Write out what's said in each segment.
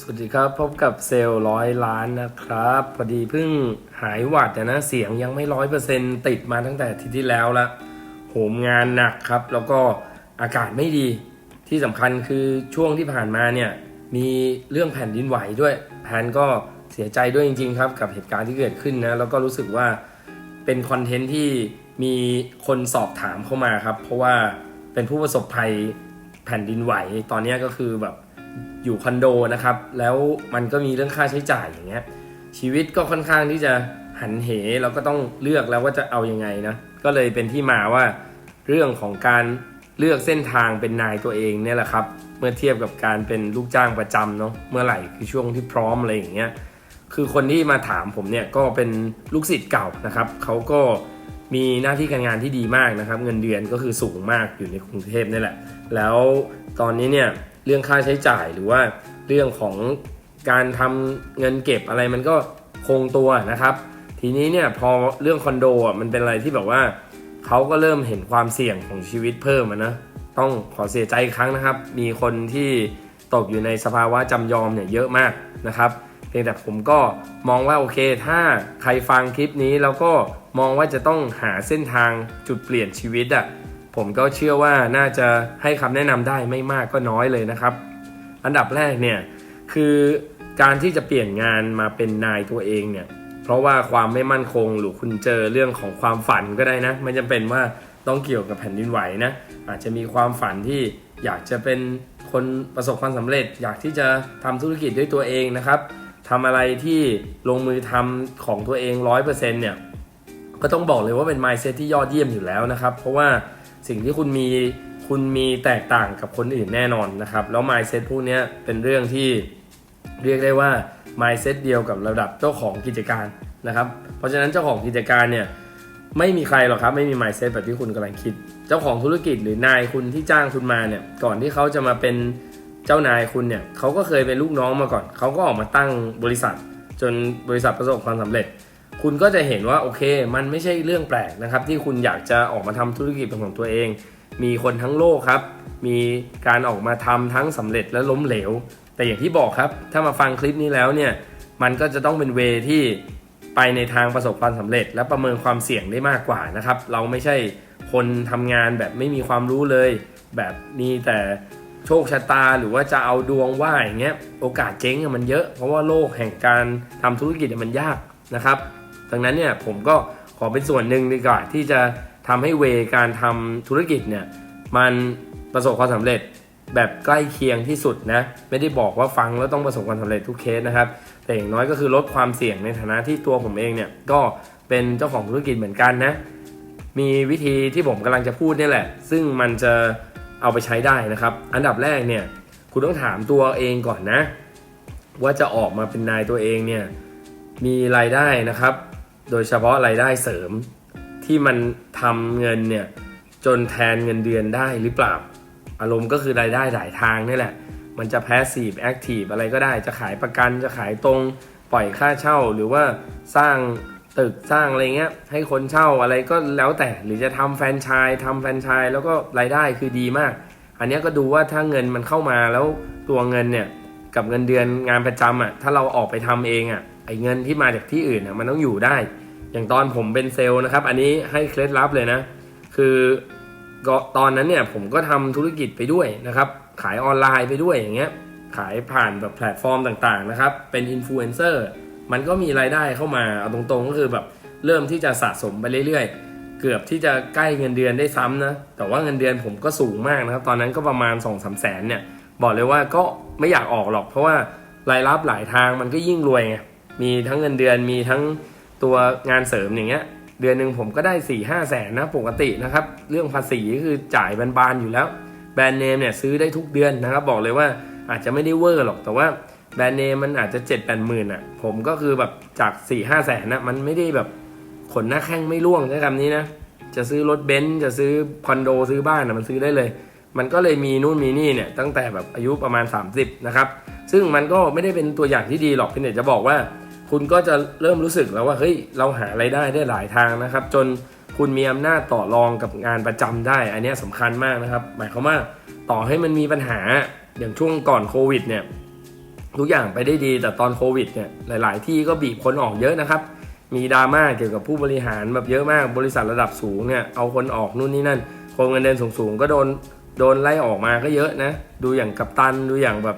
สวัสดีครับพบกับเซลล์ร้อยล้านนะครับพอดีเพิ่งหายหวัดนะเสียงยังไม่ร้อยเปอร์เซ็นติดมาตั้งแต่ทีที่แล้วละโหมงานหนักครับ แล้วก็อากาศไม่ดีที่สำคัญคือช่วงที่ผ่านมาเนี่ยมีเรื่องแผ่นดินไหวด้วย แพนก็เสียใจด้วยจริง ๆ ครับ กับเหตุการณ์ที่เกิดขึ้นนะแล้วก็รู้สึกว่าเป็นคอนเทนต์ที่มีคนสอบถามเข้ามาครับ เพราะว่าเป็นผู้ประสบภัยแผ่นดินไหวตอนนี้ก็คือแบบ อยู่คอนโดนะครับ แล้วมันก็มีเรื่องค่าใช้จ่ายอย่างเงี้ย ชีวิตก็ค่อนข้างที่จะหันเหเราก็ต้องเลือกแล้วว่าจะเอายังไงนะ ก็เลยเป็นที่มาว่าเรื่องของการเลือกเส้นทางเป็นนายตัวเองเนี่ยแหละครับ เมื่อเทียบกับการเป็นลูกจ้างประจำเนาะ เมื่อไหร่คือช่วงที่พร้อมอะไรอย่างเงี้ย คือคนที่มาถามผมเนี่ยก็เป็นลูกศิษย์เก่านะครับ เขาก็มีหน้าที่การงานที่ดีมากนะครับ เงินเดือนก็คือสูงมากอยู่ในกรุงเทพนี่แหละ แล้วตอนนี้เนี่ย เรื่องค่าใช้จ่ายหรือว่าเรื่องของการทำเงินเก็บอะไรมันก็คงตัวนะครับ ทีนี้เนี่ยพอเรื่องคอนโดอะมันเป็นอะไรที่แบบว่าเขาก็เริ่มเห็นความเสี่ยงของชีวิตเพิ่มนะต้องขอเสียใจอีกครั้งนะครับ มีคนที่ตกอยู่ในสภาวะจำยอมเนี่ยเยอะมากนะครับเพียงแต่ผมก็มองว่าโอเค ถ้าใครฟังคลิปนี้แล้วก็มองว่าจะต้องหาเส้นทางจุดเปลี่ยนชีวิตอะ ผมก็เชื่อว่าน่าจะให้คำแนะนำได้ไม่มากก็น้อยเลยนะครับ อันดับแรกเนี่ยคือการที่จะเปลี่ยนงานมาเป็นนายตัวเองเนี่ยเพราะว่าความไม่มั่นคงหรือคุณเจอเรื่องของความฝันก็ได้นะไม่จำเป็นว่าต้องเกี่ยวกับแผ่นดินไหวนะอาจจะมีความฝันที่อยากจะเป็นคนประสบความสำเร็จ อยากที่จะทำธุรกิจด้วยตัวเองนะครับทำอะไรที่ลงมือทำของตัวเองร้อยเปอร์เซ็นต์เนี่ยก็ต้องบอกเลยว่าเป็น mindset ที่ยอดเยี่ยมอยู่แล้วนะครับ เพราะว่า สิ่งที่คุณมีคุณมีแตกต่างกับคนอื่นแน่นอนนะครับ แล้ว mindset พวกนี้เป็นเรื่องที่เรียกได้ว่า mindset เดียวกับระดับเจ้าของกิจการนะครับ เพราะฉะนั้นเจ้าของกิจการเนี่ยไม่มีใครหรอกครับไม่มี mindset แบบที่คุณกำลังคิด เจ้าของธุรกิจหรือนายคุณที่จ้างคุณมาเนี่ยก่อนที่เขาจะมาเป็นเจ้านายคุณเนี่ยเขาก็เคยเป็นลูกน้องมาก่อน เขาก็ออกมาตั้งบริษัท จนบริษัทประสบความสำเร็จ คุณก็จะเห็นว่าโอเค มันไม่ใช่เรื่องแปลกนะครับ ที่คุณอยากจะออกมาทำธุรกิจเป็นของตัวเอง มีคนทั้งโลกครับ มีการออกมาทำทั้งสำเร็จและล้มเหลว แต่อย่างที่บอกครับ ถ้ามาฟังคลิปนี้แล้วเนี่ย มันก็จะต้องเป็นเวที่ไปในทางประสบความสำเร็จ และประเมินความเสี่ยงได้มากกว่านะครับ เราไม่ใช่คนทำงานแบบไม่มีความรู้เลย แบบมีแต่โชคชะตาหรือว่าจะเอาดวงว่าอย่างเงี้ยโอกาสเจ๊งมันเยอะ เพราะว่าโลกแห่งการทำธุรกิจมันยากนะครับ ดังนั้นเนี่ยผมก็ขอเป็นส่วนหนึ่งดีกว่าที่จะทำให้เวการทำธุรกิจเนี่ยมันประสบความสำเร็จแบบใกล้เคียงที่สุดนะไม่ได้บอกว่าฟังแล้วต้องประสบความสำเร็จทุกเคสนะครับ แต่อย่างน้อยก็คือลดความเสี่ยงในฐานะที่ตัวผมเองเนี่ยก็เป็นเจ้าของธุรกิจเหมือนกันนะ มีวิธีที่ผมกำลังจะพูดนี่แหละ ซึ่งมันจะเอาไปใช้ได้นะครับ อันดับแรกเนี่ยคุณต้องถามตัวเองก่อนนะ ว่าจะออกมาเป็นนายตัวเองเนี่ยมีรายได้นะครับ โดยเฉพาะรายได้เสริมที่มันทำเงินเนี่ยจนแทนเงินเดือนได้หรือเปล่า อารมณ์ก็คือรายได้หลายทางนี่แหละ มันจะแพสซีฟแอคทีฟอะไรก็ได้จะขายประกันจะขายตรงปล่อยค่าเช่าหรือว่าสร้างตึกสร้างอะไรเงี้ยให้คนเช่าอะไรก็แล้วแต่หรือจะทำแฟรนไชส์ทำแฟรนไชส์แล้วก็รายได้คือดีมาก อันนี้ก็ดูว่าถ้าเงินมันเข้ามาแล้วตัวเงินเนี่ยกับเงินเดือนงานประจำอะถ้าเราออกไปทำเองอะ ไอ้เงินที่มาจากที่อื่นอะมันต้องอยู่ได้ อย่างตอนผมเป็นเซลล์นะครับ อันนี้ให้เคล็ดลับเลยนะ คือก็ตอนนั้นเนี่ยผมก็ทำธุรกิจไปด้วยนะครับ ขายออนไลน์ไปด้วยอย่างเงี้ย ขายผ่านแบบแพลตฟอร์มต่างๆนะครับ เป็นอินฟลูเอนเซอร์ มันก็มีรายได้เข้ามา เอาตรงๆ ก็คือแบบเริ่มที่จะสะสมไปเรื่อยๆ เกือบที่จะใกล้เงินเดือนได้ซ้ำนะ แต่ว่าเงินเดือนผมก็สูงมากนะครับ ตอนนั้นก็ประมาณ2องสามแสนเนี่ย บอกเลยว่าก็ไม่อยากออกหรอก เพราะว่ารายรับหลายทางมันก็ยิ่งรวยไง มีทั้งเงินเดือนมีทั้งตัวงานเสริมอย่างเงี้ย เดือนหนึ่งผมก็ได้4ี่ห้าแสนนะปกตินะครับ เรื่องภาษีก็คือจ่ายบานๆอยู่แล้ว แบรนด์เนมเนี่ยซื้อได้ทุกเดือนนะครับ บอกเลยว่าอาจจะไม่ได้เวอร์หรอกแต่ว่าแบรนด์เนมมันอาจจะ7จ็ดแปดหมื่นอะผมก็คือแบบจาก4ี่ห้าแสนนะมันไม่ได้แบบขนหน้าแข้งไม่ร่วงใช้คำนี้นะจะซื้อรถเบนซ์จะซื้อคอนโดซื้อบ้านนะมันซื้อได้เลย มันก็เลยมีนู่นมีนี่เนี่ยตั้งแต่แบบอายุประมาณ 30นะครับซึ่งมันก็ไม่ได้เป็นตัวอย่างที่ดีหรอกเพียงแต่จะบอกว่า คุณก็จะเริ่มรู้สึกแล้วว่าเฮ้ยเราหาไรายได้ได้หลายทางนะครับ จนคุณมีอำนาจต่อรองกับงานประจำได้ อันนี้ยสำคัญมากนะครับ หมายความว่าต่อให้มันมีปัญหาอย่างช่วงก่อนโควิดเนี่ยทุกอย่างไปได้ดีแต่ตอนโควิดเนี่ยหลาย ๆ ที่ก็บีบคนออกเยอะนะครับ มีดราม่าเกี่ยวกับผู้บริหารแบบเยอะมากบริษัทระดับสูงเนี่ยเอาคนออกนู่นนี่นั่นคนเงินเดือนสูง ๆ ก็โดนโดนไล่ออกมาก็เยอะนะ ดูอย่างกัปตันดูอย่างแบบ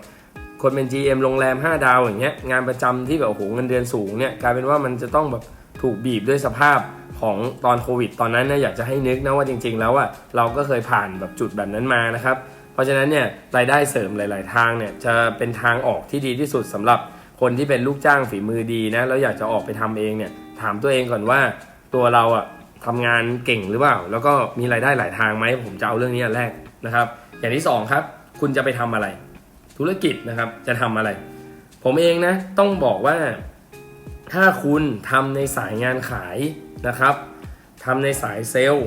คนเป็น GM โรงแรม 5 ดาวอย่างเงี้ยงานประจำที่แบบโอ้โหเงินเดือนสูงเนี่ยกลายเป็นว่ามันจะต้องแบบถูกบีบด้วยสภาพของตอนโควิด ตอนนั้นเนี่ยอยากจะให้นึกนะว่าจริง ๆ แล้วอะเราก็เคยผ่านแบบจุดแบบนั้นมานะครับ เพราะฉะนั้นเนี่ยรายได้เสริมหลาย ๆ ทางเนี่ยจะเป็นทางออกที่ดีที่สุดสำหรับคนที่เป็นลูกจ้างฝีมือดีนะแล้วอยากจะออกไปทำเองเนี่ยถามตัวเองก่อนว่าตัวเราอะทำงานเก่งหรือเปล่า แล้วก็มีรายได้หลายทางไหมผมจะเอาเรื่องนี้อันแรกนะครับ อย่างที่สองครับคุณจะไปทำอะไร ธุรกิจนะครับจะทำอะไร ผมเองนะต้องบอกว่าถ้าคุณทำในสายงานขายนะครับทำในสายเซลล์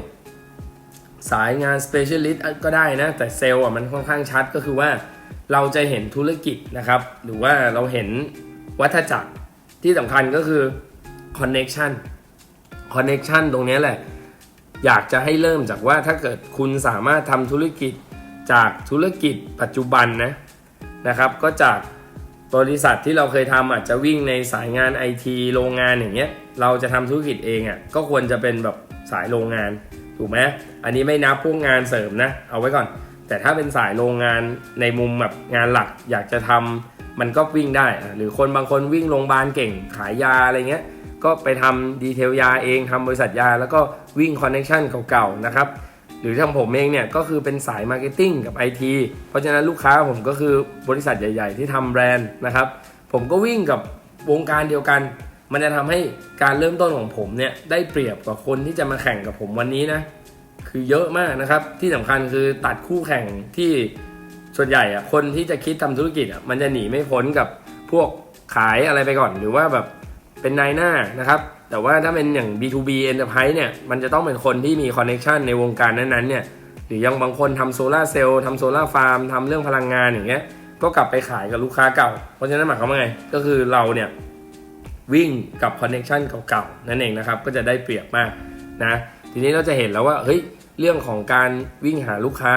สายงาน specialist ก็ได้นะ แต่เซลล์อะมันค่อนข้างชัดก็คือว่าเราจะเห็นธุรกิจนะครับ หรือว่าเราเห็นวัฏจักรที่สำคัญก็คือ connection connection ตรงนี้แหละ อยากจะให้เริ่มจากว่าถ้าเกิดคุณสามารถทำธุรกิจจากธุรกิจปัจจุบันนะ นะครับ ก็จากบริษัทที่เราเคยทำอาจจะวิ่งในสายงานไอทีโรงงานอย่างเงี้ยเราจะทำธุรกิจเองอะ่ะก็ควรจะเป็นแบบสายโรงงานถูกไหมอันนี้ไม่นับพวกงานเสริมนะเอาไว้ก่อน แต่ถ้าเป็นสายโรงงานในมุมแบบงานหลักอยากจะทำมันก็วิ่งได้ หรือคนบางคนวิ่งโรงพยาบาลเก่งขายยาอะไรเงี้ยก็ไปทำดีเทลยาเองทำบริษัทยา แล้วก็วิ่งคอนเน t ชันเก่าๆนะครับ หรือทางผมเองเนี่ยก็คือเป็นสายมาร์เก็ตติ้งกับ IT เพราะฉะนั้นลูกค้าผมก็คือบริษัทใหญ่ ๆ ที่ทำแบรนด์นะครับ ผมก็วิ่งกับวงการเดียวกัน มันจะทำให้การเริ่มต้นของผมเนี่ยได้เปรียบกว่าคนที่จะมาแข่งกับผมวันนี้นะคือเยอะมากนะครับ ที่สำคัญคือตัดคู่แข่งที่ส่วนใหญ่อะคนที่จะคิดทำธุรกิจอะมันจะหนีไม่พ้นกับพวกขายอะไรไปก่อนหรือว่าแบบเป็นนายหน้านะครับ แต่ว่าถ้าเป็นอย่าง B2B Enterprise เนี่ยมันจะต้องเป็นคนที่มีคอนเน t ชันในวงการนั้นๆเนี่ยหรือยังบางคนทำโซลาร์เซลล์ทำโซลาร์ฟาร์มทำเรื่องพลังงานอย่างเงี้ยก็กลับไปขายกับลูกค้าเก่า เพราะฉะนั้นหมายความว่าไง ก็คือเราเนี่ยวิ่งกับคอนเน t ชันเก่าๆนั่นเองนะครับก็จะได้เปรียบมากนะทีนี้เราจะเห็นแล้วว่าเฮ้ยเรื่องของการวิ่งหาลูกค้า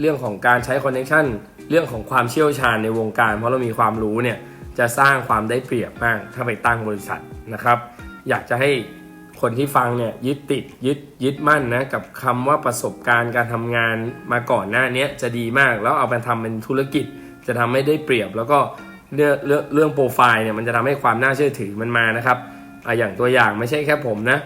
เรื่องของการใช้คอนเน t ชันเรื่องของความเชี่ยวชาญในวงการ เพราะเรามีความรู้เนี่ยจะสร้างความได้เปรียบมากถ้าไปตั้งบริษัทนะครับ อยากจะให้คนที่ฟังเนี่ยยึดติดยึดยึดมั่นนะกับคำว่าประสบการณ์การทำงานมาก่อนหน้านี้จะดีมาก แล้วเอาไปทำเป็นธุรกิจ จะทำให้ได้เปรียบ แล้วก็เรื่องเรื่องเรื่องโปรไฟล์เนี่ยมันจะทำให้ความน่าเชื่อถือมันมานะครับออย่างตัวอย่างไม่ใช่แค่ผมนะ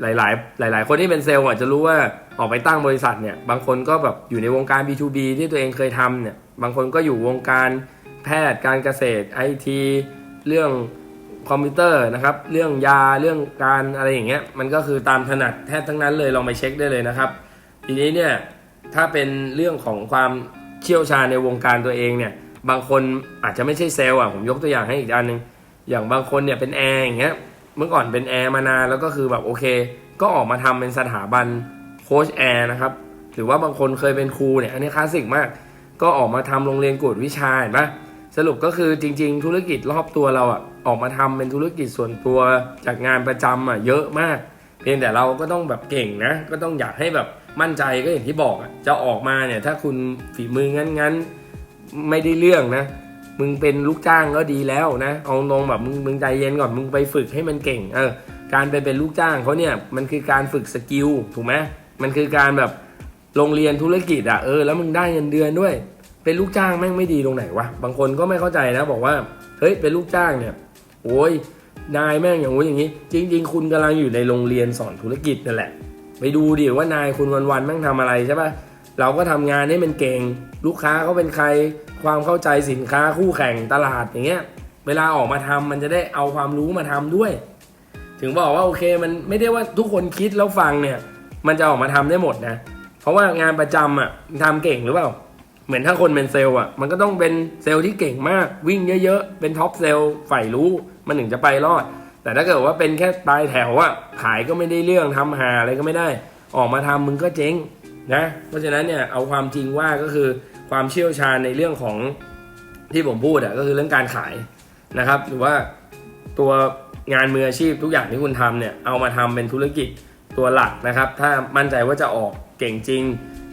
หลาย ๆ หลาย ๆ คนที่เป็นเซลล์อาจจะรู้ว่าออกไปตั้งบริษัทเนี่ยบางคนก็แบบอยู่ในวงการ B2B ที่ตัวเองเคยทำเนี่ยบางคนก็อยู่วงการแพทย์การเกษตร IT เรื่อง คอมพิวเตอร์นะครับ เรื่องยาเรื่องการอะไรอย่างเงี้ยมันก็คือตามถนัดแทบทั้งนั้นเลยลองไปเช็คได้เลยนะครับ ทีนี้เนี่ยถ้าเป็นเรื่องของความเชี่ยวชาญในวงการตัวเองเนี่ยบางคนอาจจะไม่ใช่เซลล์อะผมยกตัวอย่างให้อีกอันหนึ่งอย่างบางคนเนี่ยเป็นแอร์อย่างเงี้ยเมื่อก่อนเป็นแอร์มานานแล้วก็คือแบบโอเค ก็ออกมาทำเป็นสถาบันโค้ชแอร์นะครับหรือว่าบางคนเคยเป็นครูเนี่ยอันนี้คลาสสิกมาก ก็ออกมาทำโรงเรียนกวดวิชาเห็นปะ สรุปก็คือจริง ๆ ธุรกิจรอบตัวเราอะออกมาทำเป็นธุรกิจส่วนตัวจากงานประจำอะเยอะมาก เพียงแต่เราก็ต้องแบบเก่งนะ ก็ต้องอยากให้แบบมั่นใจก็อย่างที่บอกอะจะออกมาเนี่ยถ้าคุณฝีมืองั้นๆไม่ได้เรื่องนะ มึงเป็นลูกจ้างก็ดีแล้วนะเอาตรงแบบมึงมึงใจเย็นก่อนมึงไปฝึกให้มันเก่งเออการไปเป็นลูกจ้างเขาเนี่ยมันคือการฝึกสกิลถูกไหมมันคือการแบบโรงเรียนธุรกิจอะเออแล้วมึงได้เงินเดือนด้วย เป็นลูกจ้างแม่งไม่ดีตรงไหนวะ บางคนก็ไม่เข้าใจนะ บอกว่า เฮ้ย เป็นลูกจ้างเนี่ย โอ้ย นายแม่งอย่างงู้นอย่างนี้ จริง ๆ คุณกำลังอยู่ในโรงเรียนสอนธุรกิจนั่นแหละ ไปดูดิว่านายคุณวันๆแม่งทำอะไรใช่ปะเราก็ทำงานให้มันเก่ง ลูกค้าเขาเป็นใคร ความเข้าใจสินค้าคู่แข่งตลาดอย่างเงี้ย เวลาออกมาทำมันจะได้เอาความรู้มาทำด้วย ถึงบอกว่าโอเคมันไม่ได้ว่าทุกคนคิดแล้วฟังเนี่ย มันจะออกมาทำได้หมดนะ เพราะว่างานประจำอะทำเก่งหรือเปล่า เหมือนถ้าคนเป็นเซลล์อะมันก็ต้องเป็นเซลล์ที่เก่งมากวิ่งเยอะๆ เป็นท็อปเซลล์ฝ่ายรู้มันถึงจะไปรอด แต่ถ้าเกิดว่าเป็นแค่ปลายแถวอะขายก็ไม่ได้เรื่องทำหาอะไรก็ไม่ได้ ออกมาทำมึงก็เจ๊งนะ เพราะฉะนั้นเนี่ยเอาความจริงว่าก็คือความเชี่ยวชาญในเรื่องของที่ผมพูดอะก็คือเรื่องการขายนะครับ หรือว่าตัวงานมืออาชีพทุกอย่างที่คุณทำเนี่ยเอามาทำเป็นธุรกิจตัวหลักนะครับ ถ้ามั่นใจว่าจะออกเก่งจริง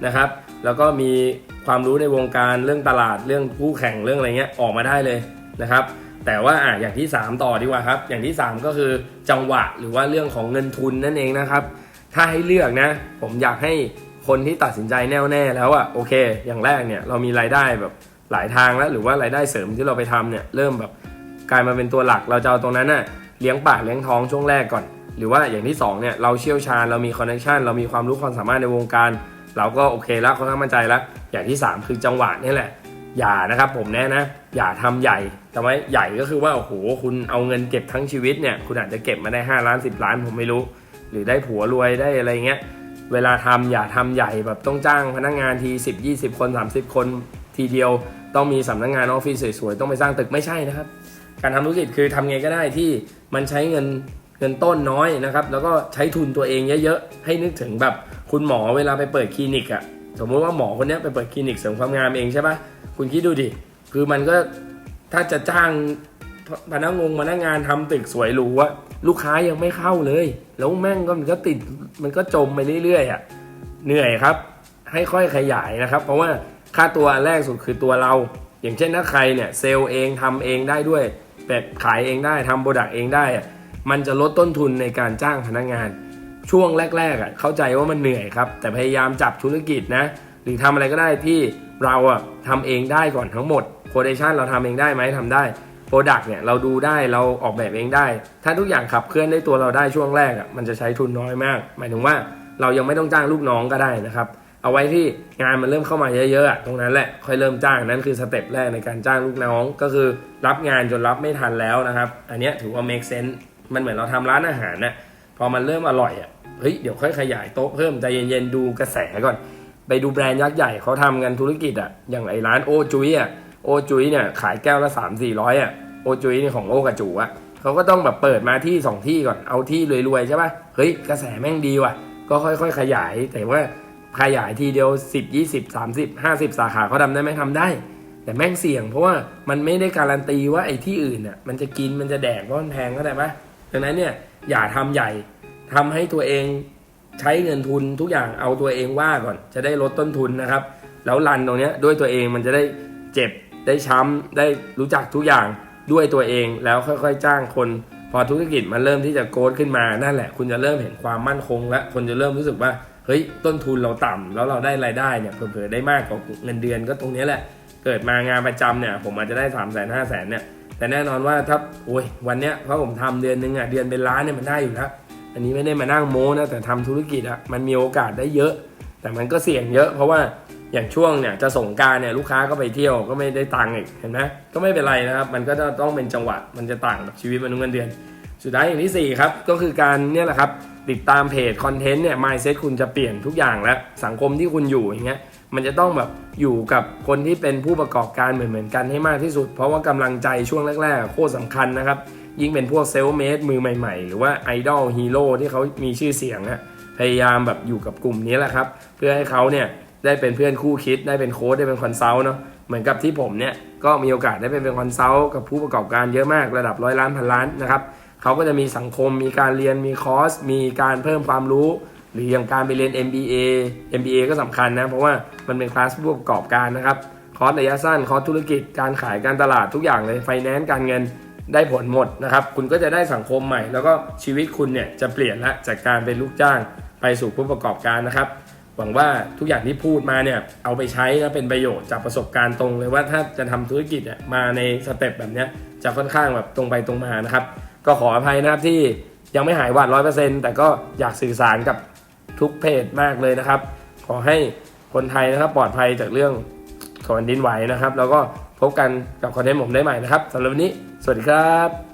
นะครับ แล้วก็มี ความรู้ในวงการเรื่องตลาดเรื่องคู่แข่งเรื่องอะไรเงี้ยออกมาได้เลยนะครับ แต่ว่าอะอย่างที่ 3 ต่อดีกว่าครับ อย่างที่ 3 ก็คือจังหวะหรือว่าเรื่องของเงินทุนนั่นเองนะครับ ถ้าให้เลือกนะ ผมอยากให้คนที่ตัดสินใจแน่วแน่แล้วอะโอเค อย่างแรกเนี่ยเรามีรายได้แบบหลายทางแล้ว หรือว่ารายได้เสริมที่เราไปทำเนี่ยเริ่มแบบกลายมาเป็นตัวหลักเราจะเอาตรงนั้นน่ะเลี้ยงปากเลี้ยงท้องช่วงแรกก่อน หรือว่าอย่างที่สองเนี่ยเราเชี่ยวชาญเรามีคอนเนคชันเรามีความรู้ความสามารถในวงการ เราก็โอเคแล้วค่อนข้างมั่นใจแล้วอย่างที่ 3 คือจังหวะนี่แหละ อย่านะครับผมแนะนะ อย่าทำใหญ่แต่ไว้ใหญ่ก็คือว่าโอ้โหคุณเอาเงินเก็บทั้งชีวิตเนี่ยคุณอาจจะเก็บมาได้ 5 ล้าน 10 ล้านผมไม่รู้ หรือได้ผัวรวยได้อะไรเงี้ยเวลาทำอย่าทำใหญ่แบบต้องจ้างพนักงานที10 20 คน 30 คนทีเดียวต้องมีสำนักงานออฟฟิศสวยๆ ต้องไปสร้างตึกไม่ใช่นะครับ การทำธุรกิจคือทำไงก็ได้ที่มันใช้เงิน เงินต้นน้อยนะครับ แล้วก็ใช้ทุนตัวเองเยอะๆ ให้นึกถึงแบบคุณหมอเวลาไปเปิดคลินิกอะสมมติว่าหมอคนนี้ไปเปิดคลินิกเสริมความงามเองใช่ปะคุณคิดดูดิ คือมันก็ถ้าจะจ้างพนักงงพนักงานทำตึกสวยหรูอะลูกค้ายังไม่เข้าเลย แล้วแม่งก็มันก็ติดมันก็จมไปเรื่อยๆอะเหนื่อยครับ ให้ค่อยขยายนะครับ เพราะว่าค่าตัวแรกสุดคือตัวเรา อย่างเช่นถ้าใครเนี่ยเซลล์เองทำเองได้ด้วยแบบขายเองได้ทำโปรดักต์เองได้อะ มันจะลดต้นทุนในการจ้างพนักงาน ช่วงแรกๆอะเข้าใจว่ามันเหนื่อยครับ แต่พยายามจับธุรกิจนะ หรือทำอะไรก็ได้ที่เราอะทำเองได้ก่อนทั้งหมดโ r เดชันเราทำเองได้ไหมทำได้โปรดักต์เนี่ยเราดูได้เราออกแบบเองได้ ถ้าทุกอย่างขับเคลื่อนได้ตัวเราได้ช่วงแรกอะมันจะใช้ทุนน้อยมาก หมายถึงว่าเรายังไม่ต้องจ้างลูกน้องก็ได้นะครับเอาไว้ที่งานมันเริ่มเข้ามาเยอะๆตรงนั้นแหละค่อยเริ่มจ้างนั่นคือสเต็ปแรกในการจ้างลูกน้อง ก็คือรับงานจนรับไม่ทันแล้วนะครับ อันนี้ถือว่า make sense มันเหมือนเราทำร้านอาหารนะพอมันเริ่มอร่อยอะเฮ้ยเดี๋ยวค่อยขยายโต๊ะเพิ่มใจเย็นๆดูกระแสก่อน ไปดูแบรนด์ยักษ์ใหญ่เขาทำกันธุรกิจอะอย่างไอร้านโอจุยอะโอจุยเนี่ยขายแก้วละ3 4 0 0อะโอจุยนี่ของโอกับจูอะเขาก็ต้องแบบเปิดมาที่สองที่ก่อนเอาที่รวยๆใช่ป่ะเฮ้ยกระแสแม่งดีว่ะ ก็ค่อยๆ ขยาย แต่ว่าขยายทีเดียว10 20 30 50 สาขาเขาทำได้ไหมทำได้ แต่แม่งเสี่ยงเพราะว่ามันไม่ได้การันตีว่าไอ้ที่อื่นน่ะมันจะกินมันจะแดกเพราะมันแพงก็ได้ปะ ดังนั้นเนี่ยอย่าทำใหญ่ทำให้ตัวเองใช้เงินทุนทุกอย่างเอาตัวเองว่าก่อน จะได้ลดต้นทุนนะครับ แล้วรันตรงนี้ด้วยตัวเองมันจะได้เจ็บได้ช้ำได้รู้จักทุกอย่างด้วยตัวเองแล้วค่อยๆ จ้างคน พอธุรกิจมันเริ่มที่จะโกดขึ้นมานั่นแหละ คุณจะเริ่มเห็นความมั่นคง และคนจะเริ่มรู้สึกว่าเฮ้ยต้นทุนเราต่ำแล้วเราได้รายได้เนี่ยเผลอๆได้มากกว่าเงินเดือนก็ตรงนี้แหละ เกิดมางานประจำเนี่ยผมอาจจะได้3ามแสนห้าแสนเนี่ย แต่แน่นอนว่าถ้าโอ้ยวันเนี้ยเพราะผมทำเดือนหนึ่งอะเดือนเป็นล้านเนี่ยมันได้อยู่แล้วอันนี้ไม่ได้มานั่งโม้นะแต่ทำธุรกิจอะมันมีโอกาสได้เยอะ แต่มันก็เสี่ยงเยอะ เพราะว่าอย่างช่วงเนี่ยจะส่งการเนี่ยลูกค้าก็ไปเที่ยวก็ไม่ได้ตังค์อีกเห็นไหมก็ไม่เป็นไรนะครับ มันก็จะต้องเป็นจังหวะมันจะต่างกับชีวิตมนุษย์เงินเดือน สุดท้ายอย่างที่4ครับก็คือการเนี่ยแหละครับติดตามเพจคอนเทนต์เนี่ย mindset คุณจะเปลี่ยนทุกอย่างแล้วสังคมที่คุณอยู่อย่างเงี้ย มันจะต้องแบบอยู่กับคนที่เป็นผู้ประกอบการเหมือนเหมือนๆกันให้มากที่สุด เพราะว่ากำลังใจช่วงแรกๆโคตรสำคัญนะครับ ยิ่งเป็นพวกเซลเมดมือใหม่ๆ หรือว่าไอดอลฮีโร่ที่เขามีชื่อเสียงอะพยายามแบบอยู่กับกลุ่มนี้แหละครับ เพื่อให้เขาเนี่ยได้เป็นเพื่อนคู่คิดได้เป็นโค้ดได้เป็นคอนซัลท์เนาะเหมือนกับที่ผมเนี่ยก็มีโอกาสได้เป็นเป็นคอนซัลท์กับผู้ประกอบการเยอะมากระดับร้อยล้านพันล้านนะครับเขาก็จะมีสังคมมีการเรียนมีคอร์สมีการเพิ่มความรู้ หรืออย่างการไปเรียน MBA MBA ก็สำคัญนะ เพราะว่ามันเป็นคลาสผู้ประกอบการนะครับ คอร์สระยะสั้น คอร์สธุรกิจ การขาย การตลาดทุกอย่างเลย ไฟแนนซ์ การเงินได้ผลหมดนะครับ คุณก็จะได้สังคมใหม่ แล้วก็ชีวิตคุณเนี่ยจะเปลี่ยนละจากการเป็นลูกจ้างไปสู่ผู้ประกอบการนะครับ หวังว่าทุกอย่างที่พูดมาเนี่ยเอาไปใช้นะเป็นประโยชน์จากประสบการณ์ตรงเลยว่าถ้าจะทำธุรกิจเนี่ยมาในสเต็ปแบบนี้จะค่อนข้างแบบตรงไปตรงมานะครับ ก็ขออภัยนะครับที่ยังไม่หายหวัดร้อยเปอร์เซ็นต์แต่ก็อยากสื่อสารกับ ทุกเพจมากเลยนะครับ ขอให้คนไทยนะครับปลอดภัยจากเรื่องของแผ่นดินไหวนะครับ แล้วก็พบกันกับคอนเทนต์ผมได้ใหม่นะครับสำหรับวันนี้ สวัสดีครับ